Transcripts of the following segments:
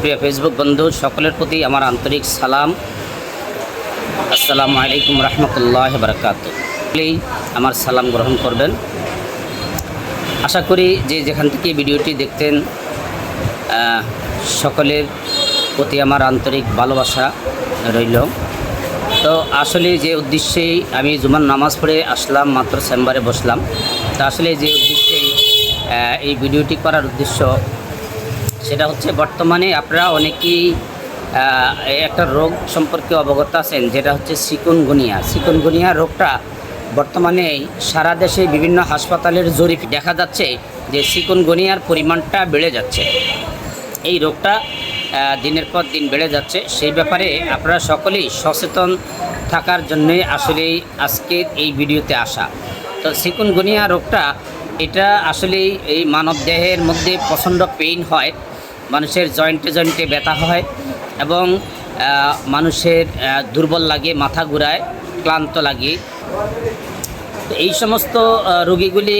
প্রিয় ফেসবুক বন্ধু, সকলের প্রতি আমার আন্তরিক সালাম। আসসালামু আলাইকুম রহমতুল্লাহ বারকাত আমার সালাম গ্রহণ করবেন। আশা করি যে যেখান থেকে ভিডিওটি দেখতেন সকলের প্রতি আমার আন্তরিক ভালোবাসা রইল। তো আসলে যে উদ্দেশ্যেই আমি জুমার নামাজ পড়ে আসলাম, মাত্র চেম্বারে বসলাম, তো আসলে যে উদ্দেশ্যেই এই ভিডিওটি করার উদ্দেশ্য সেটা হচ্ছে বর্তমানে আপনারা অনেকেই একটা রোগ সম্পর্কে অবগত আছেন, যেটা হচ্ছে সিকুনগুনিয়া সিকুনগুনিয়া রোগটা বর্তমানে সারা দেশে বিভিন্ন হাসপাতালের জরিপ দেখা যাচ্ছে যে সিকুনগুনিয়ার পরিমাণটা বেড়ে যাচ্ছে। এই রোগটা দিনের পর দিন বেড়ে যাচ্ছে। সেই ব্যাপারে আপনারা সকলেই সচেতন থাকার জন্যই আসলে আজকের এই ভিডিওতে আসা। তো সিকুনগুনিয়া রোগটা, এটা আসলে এই মানব দেহের মধ্যে প্রচণ্ড পেইন হয়। মানুষের জয়েন্টে জয়েন্টে ব্যথা হয় এবং মানুষের দুর্বল লাগে, মাথা ঘুরায়, ক্লান্ত লাগে। এই সমস্ত রোগীগুলি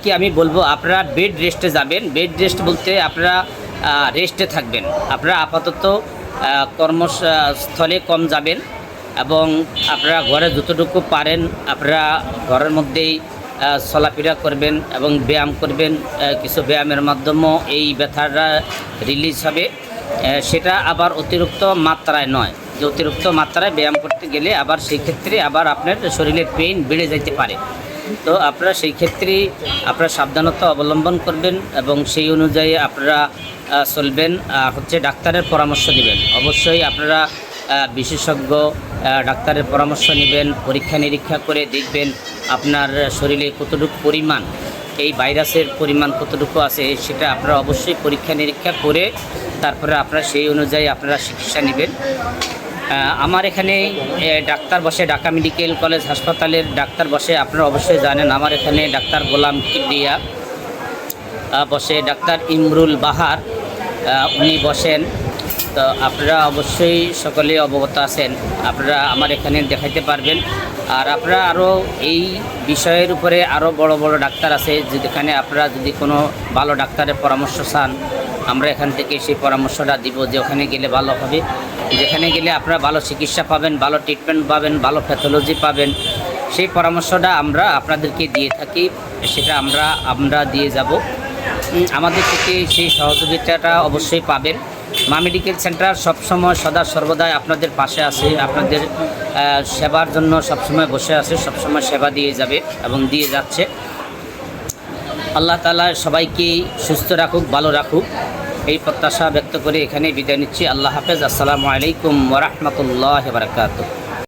কি আমি বলব, আপনারা বেড রেস্টে যাবেন। বেড রেস্ট বলতে আপনারা রেস্টে থাকবেন। আপনারা আপাতত কর্মস্থলে কম যাবেন এবং আপনারা ঘরে যতটুকু পারেন, আপনারা ঘরের মধ্যেই চলাফেরা করবেন এবং ব্যায়াম করবেন কিছু ব্যায়ামের মাধ্যমেও এই ব্যথাটা রিলিজ হবে। সেটা আবার অতিরিক্ত মাত্রায় নয়। যে অতিরিক্ত মাত্রায় ব্যায়াম করতে গেলে আবার সেই ক্ষেত্রে আবার আপনার শরীরের পেইন বেড়ে যেতে পারে। তো আপনারা সেই ক্ষেত্রে আপনারা সাবধানতা অবলম্বন করবেন এবং সেই অনুযায়ী আপনারা চলবেন। হচ্ছে ডাক্তারের পরামর্শ নেবেন। অবশ্যই আপনারা বিশেষজ্ঞ ডাক্তারের পরামর্শ নেবেন পরীক্ষা নিরীক্ষা করে দেখবেন। আপনার শরীরে কতটুকু পরিমাণ এই ভাইরাসের পরিমাণ কতটুকু আছে সেটা আপনারা অবশ্যই পরীক্ষা নিরীক্ষা করে তারপরে আপনারা সেই অনুযায়ী আপনারা চিকিৎসা নেবেন। আমার এখানে ডাক্তার বসে ঢাকা মেডিকেল কলেজ হাসপাতালের ডাক্তার বসে আপনারা অবশ্যই জানেন আমার এখানে ডাক্তার গোলাম আহ, বসে ডাক্তার ইমরুল বাহার উনি বসেন। তো আপনারা অবশ্যই সকলে অবগত আছেন। আপনারা আমার এখানে দেখাইতে পারবেন। আর আপনারা আরও এই বিষয়ের উপরে আরও বড় বড় ডাক্তার আছে, যেখানে আপনারা যদি কোনো ভালো ডাক্তারের পরামর্শ চান, আমরা এখান থেকে সেই পরামর্শটা দিব যে ওখানে গেলে ভালো হবে। যেখানে গেলে আপনারা ভালো চিকিৎসা পাবেন, ভালো ট্রিটমেন্ট পাবেন, ভালো প্যাথোলজি পাবেন। সেই পরামর্শটা আমরা আপনাদেরকে দিয়ে থাকি, সেটা আমরা আমরা দিয়ে যাব। আমাদের থেকে সেই সহযোগিতাটা অবশ্যই পাবেন। মা মেডিকেল সেন্টার সবসময় সদা সর্বদাই আপনাদের পাশে আছে, আপনাদের সেবার জন্য সবসময় বসে আছে, সবসময় সেবা দিয়ে যাবে এবং দিয়ে যাচ্ছে। আল্লাহ তালা সবাইকে সুস্থ রাখুক, ভালো রাখুক। এই প্রত্যাশা ব্যক্ত করে এখানে বিদায় নিচ্ছি। আল্লাহ হাফেজ। আসসালামু আলাইকুম ওরহমতুল্লাহ বারকাত